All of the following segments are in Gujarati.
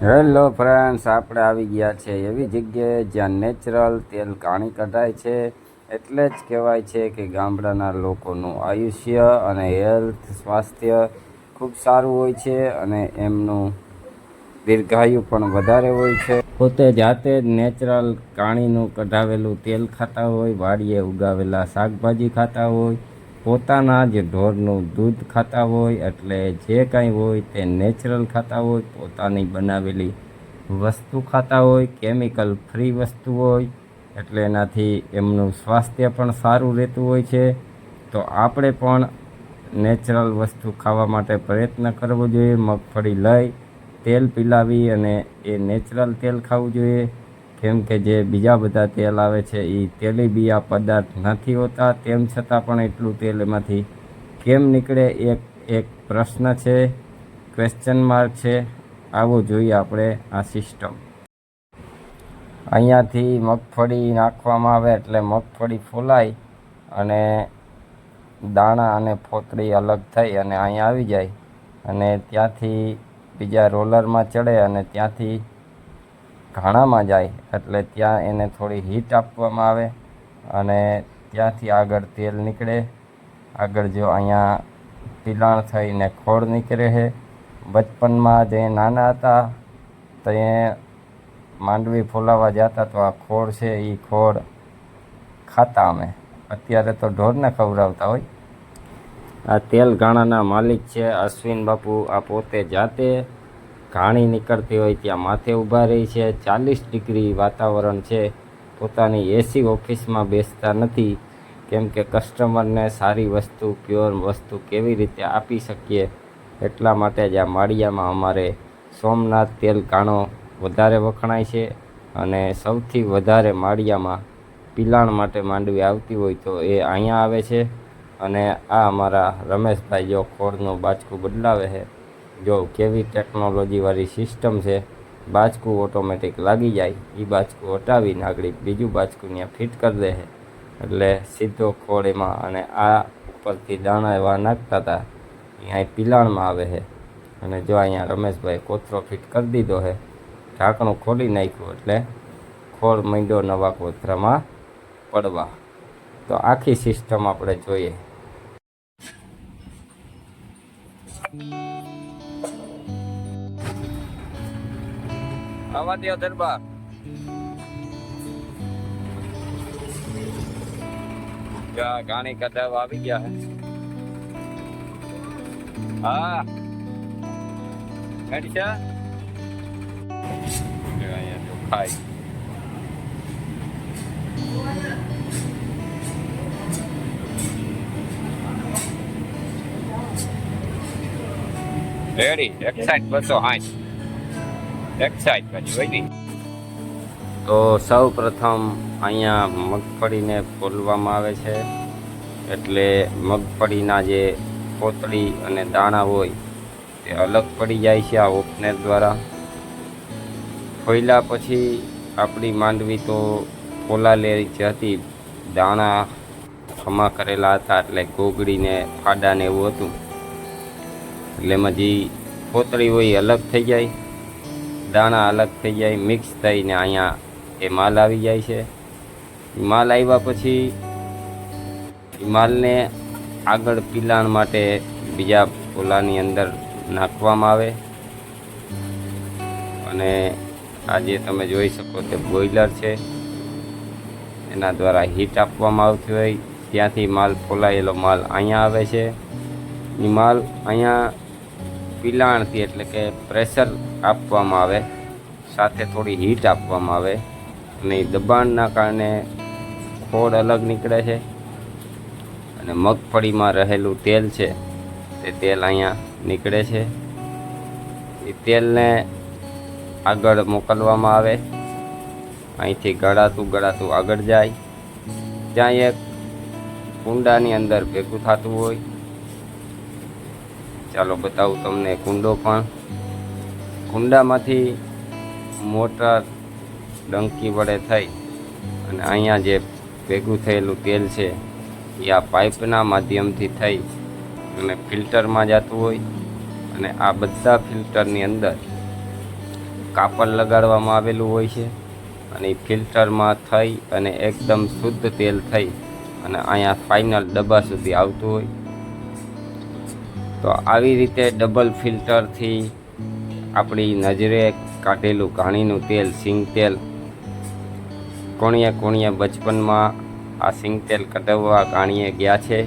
હેલો ફ્રેન્ડ્સ, આપણે આવી ગયા છે એવી જગ્યાએ જ્યાં નેચરલ તેલ કાણી કઢાય છે. એટલે જ કહેવાય છે કે ગામડાના લોકોનું આયુષ્ય અને હેલ્થ, સ્વાસ્થ્ય ખૂબ સારું હોય છે અને એમનું દીર્ઘાયુ પણ વધારે હોય છે. પોતે જાતે જ નેચરલ કાણીનું કઢાવેલું તેલ ખાતા હોય, વાડીએ ઉગાવેલા શાકભાજી ખાતા હોય પોતાના જ ઢોરનું દૂધ ખાતા હોય એટલે જે કાંઈ હોય તે નેચરલ ખાતા હોય, પોતાની બનાવેલી વસ્તુ ખાતા હોય કેમિકલ ફ્રી વસ્તુ હોય, એટલે એનાથી એમનું સ્વાસ્થ્ય પણ સારું રહેતું હોય છે. તો આપણે પણ નેચરલ વસ્તુ ખાવા માટે પ્રયત્ન કરવો જોઈએ, મગફળી લઈ, તેલ પીલાવી અને એ નેચરલ તેલ ખાવું જોઈએ. કેમ કે જે બીજા બધા તેલ આવે છે એ તેલીબિયા પદાર્થ નથી હોતા. તેમ છતાં પણ એટલું તેલ એમાંથી કેમ નીકળે એક એક પ્રશ્ન છે ક્વેશ્ચન માર્ક છે. આવું જોઈએ આપણે આ સિસ્ટમ અહીંયાથી મગફળી નાખવામાં આવે એટલે મગફળી ફૂલાય અને દાણા અને ફોતળી અલગ થઈ અને અહીંયા આવી જાય અને ત્યાંથી બીજા રોલરમાં ચડે અને ત્યાંથી ઘાણામાં જાય, એટલે ત્યાં એને થોડી હીટ આપવામાં આવે અને ત્યાંથી આગળ તેલ નીકળે. આગળ જો અહીંયા પિલાણ થઈને ખોળ નીકળે છે. બચપનમાં જે નાના હતા, તે માંડવી ફોલાવા જતા તો આ ખોળ છે એ ખોળ ખાતા અમે. અત્યારે તો ઢોરને ખવડાવતા હોય. આ તેલ ઘાણાના માલિક છે, અશ્વિન બાપુ, આ પોતે જાતે ઘાણી નીકળતી હોય ત્યાં માથે ઊભા રહી છે. ચાલીસ ડિગ્રી વાતાવરણ છે. પોતાની એસી ઓફિસમાં બેસતા નથી. કેમ કે કસ્ટમરને સારી વસ્તુ, પ્યોર વસ્તુ કેવી રીતે આપી શકીએ એટલા માટે જ આ માળિયામાં અમારે સોમનાથ તેલ કાણો વધારે વખણાય છે અને સૌથી વધારે માળિયામાં પિલાણ માટે માંડવી આવતી હોય તો એ અહીંયા આવે છે અને આ અમારા રમેશભાઈ જો ખોળનું બાચકું બદલાવે છે. જો કેવી ટેકનોલોજીવાળી સિસ્ટમ છે બાચકું ઓટોમેટિક લાગી જાય એ બાચકું હટાવીને આગળ બીજું બાચકું ત્યાં ફિટ કરી દે એટલે સીધો ખોળ એમાં અને આ ઉપરથી દાણા એવા નાખતા હતા અહીંયા પિલાણમાં આવે છે. અને જો અહીંયા રમેશભાઈ કોથરો ફિટ કરી દીધો છે, ઢાંકણું ખોલી નાખ્યું એટલે ખોળ માંડ્યો નવા કોથરામાં પડવા. તો આખી સિસ્ટમ આપણે જોઈએ. આવા દો દરબાર જા ગાણી કદાવ આવી ગયા હે હા ગાડી છે જો અહીંયા જો ખાઈ રેડી એક્સાઇટ બસો હાઈ એક્સાઇટ હોય વૈદી તો સૌ પ્રથમ અહીંયા મગફળીને ફોલવામાં આવે છે. એટલે મગફળીના જે કોતળી અને દાણા હોય, તે અલગ પડી જાય છે આ ઓપનેર દ્વારા. ફોલ્યા પછી આપણી માંડવી તો ફોલાલેલી જે હતી, દાણા ખમા કરેલા હતા એટલે ગોગડીને, ફાડાને એવું હતું. એટલે એમાં જે કોતળી હોય અલગ થઈ જાય. દાણા અલગ થઈ જાય મિક્સ થઈને અહીંયા એ માલ આવી જાય છે. માલ આવ્યા પછી માલને આગળ પિલાણ માટે બીજા પોલાની અંદર નાખવામાં આવે. અને આ જે તમે જોઈ શકો તે બોઈલર છે. એના દ્વારા હીટ આપવામાં આવતી હોય. ત્યાંથી માલ ફોલાયેલો માલ અહીંયા આવે છે. એ માલ અહીંયા પિલાણથી એટલે કે પ્રેશર આપવામાં આવે, સાથે થોડી હીટ આપવામાં આવે અને એ દબાણના કારણે ખોડ અલગ નીકળે છે અને મગફળીમાં રહેલું તેલ છે તે તેલ અહીંયા નીકળે છે. એ તેલને આગળ મોકલવામાં આવે, અહીંથી ગળાતું ગળાતું આગળ જાય, ત્યાં એક કુંડાની અંદર ભેગું થતું હોય ચાલો બતાવું તમને કુંડો પણ. કુંડામાંથી મોટર ડંકી વડે થઈ અને અહીંયા જે ભેગું થયેલું તેલ છે, એ આ પાઇપના માધ્યમથી થઈ અને ફિલ્ટરમાં જતું હોય અને આ બધા ફિલ્ટરની અંદર કાપડ લગાડવામાં આવેલું હોય છે અને ફિલ્ટરમાં થઈ અને એકદમ શુદ્ધ તેલ થઈ અને અહીંયા ફાઇનલ ડબ્બા સુધી આવતું હોય. તો આવી રીતે ડબલ ફિલ્ટરથી આપણી નજરે કાઢેલું ઘાણીનું તેલ, સિંગ તેલ કોણીએ કોણીએ બચપનમાં આ સિંગ તેલ કઢાવવા ઘાણીએ ગયા છે.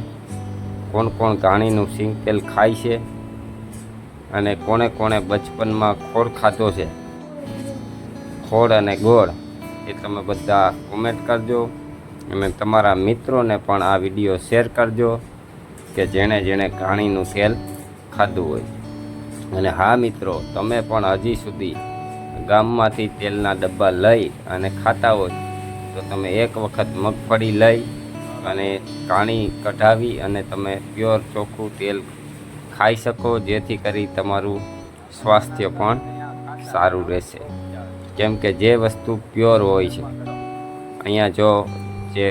કોણ કોણ ઘાણીનું સિંગ તેલ ખાય છે અને કોણે કોણે બચપનમાં ખોળ ખાધો છે. ખોળ અને ગોળ એ તમે બધા કોમેન્ટ કરજો અને તમારા મિત્રોને પણ આ વીડિયો શેર કરજો. કે જેણે જેણે ઘાણીનું તેલ ખાધું હોય. અને હા મિત્રો, તમે પણ હજી સુધી ગામમાંથી તેલના ડબ્બા લઈ અને ખાતા હોય, તો તમે એક વખત મગફળી લઈ અને કાણી કઢાવી અને તમે પ્યોર ચોખ્ખું તેલ ખાઈ શકો, જેથી કરી તમારું સ્વાસ્થ્ય પણ સારું રહેશે. કેમ કે જે વસ્તુ પ્યોર હોય છે, અહીંયા જો જે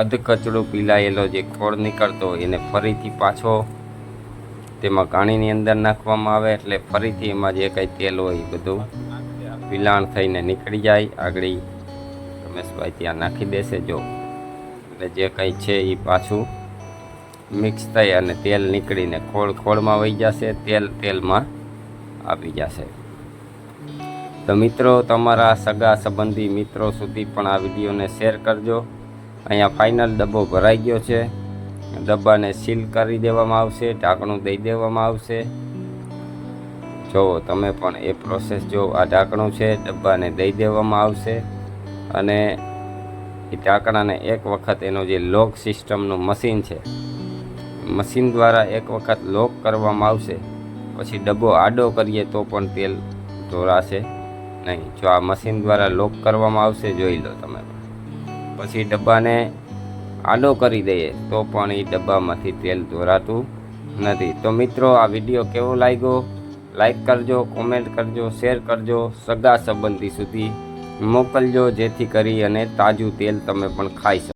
અધકચરો પીલાયેલો જે ખોળ નીકળતો એને ફરીથી પાછો તેમાં ઘાણીની અંદર નાખવામાં આવે એટલે ફરીથી એમાં જે કંઈ તેલ હોય એ બધું પીલાણ થઈને નીકળી જાય. આગળ રમેશભાઈ ત્યાં નાખી દેશે જો. એટલે જે કંઈ છે એ પાછું મિક્સ થઈ અને તેલ નીકળીને ખોળ ખોળમાં વહી જશે. તેલ તેલમાં આવી જશે. તો મિત્રો, તમારા સગા સંબંધી મિત્રો સુધી પણ આ વિડીયોને શેર કરજો. અહીંયા ફાઇનલ ડબ્બો ભરાઈ ગયો છે. ડબ્બાને સીલ કરી દેવામાં આવશે, ઢાંકણું દઈ દેવામાં આવશે. જુઓ તમે પણ એ પ્રોસેસ જો આ ઢાંકણું છે, ડબ્બાને દઈ દેવામાં આવશે. અને એ ઢાંકણાને એક વખત એનો જે લોક સિસ્ટમનું મશીન છે મશીન દ્વારા એક વખત લોક કરવામાં આવશે. પછી ડબ્બો આડો કરીએ તો પણ તેલ ધોરાશે નહીં. જો આ મશીન દ્વારા લોક કરવામાં આવશે, જોઈ લો તમે. પછી ડબ્બાને આડો કરી દઈએ, તો પણ એ ડબ્બામાંથી તેલ ધોરાતું નથી. તો મિત્રો, આ વીડિયો કેવો લાગ્યો? લાઈક કરજો, કોમેન્ટ કરજો, શેર કરજો. સગા સંબંધી સુધી મોકલજો, જેથી કરી અને તાજું તેલ તમે પણ ખાઈ શકો.